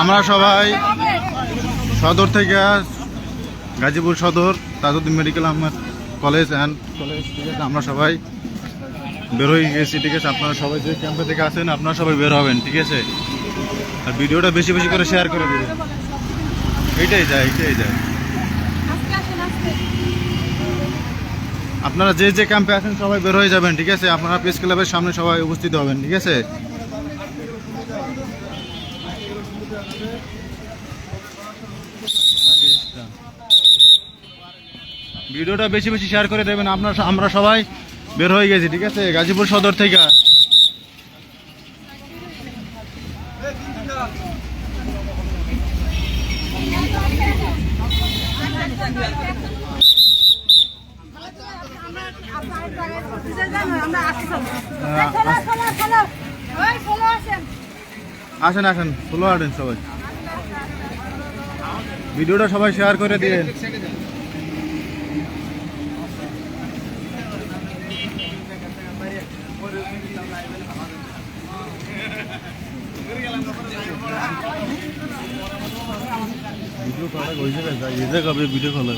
আমরা সবাই সদর থেকে Gazipur Sadar, Tajuddin medical Ahmed college and college আছে, আমরা সবাই বের হয়ে গেছি ঠিক আছে আপনারা সবাই যে ক্যাম্পে থেকে আসেন, আপনারা সবাই বের হবেন, ঠিক আছে? আর ভিডিওটা বেশি বেশি করে শেয়ার করে দেবেন। এইটাই যায় এইটাই যায়। আপনারা যে যে ক্যাম্পে আছেন, সবাই বের হয়ে যাবেন, ঠিক আছে? আপনারা প্রেস ক্লাবের সামনে সবাই উপস্থিত হবেন, ঠিক আছে? ভিডিওটা বেশি বেশি শেয়ার করে দেবেন। আপনার আমরা সবাই বের হয়ে গেছি ঠিক আছে? গাজীপুর সদর থেকে। আসেন আসেন ফুলো আটেন সবাই। ভিডিওটা সবাই শেয়ার করে দিন ভিডিও করা এই ভিডিও কল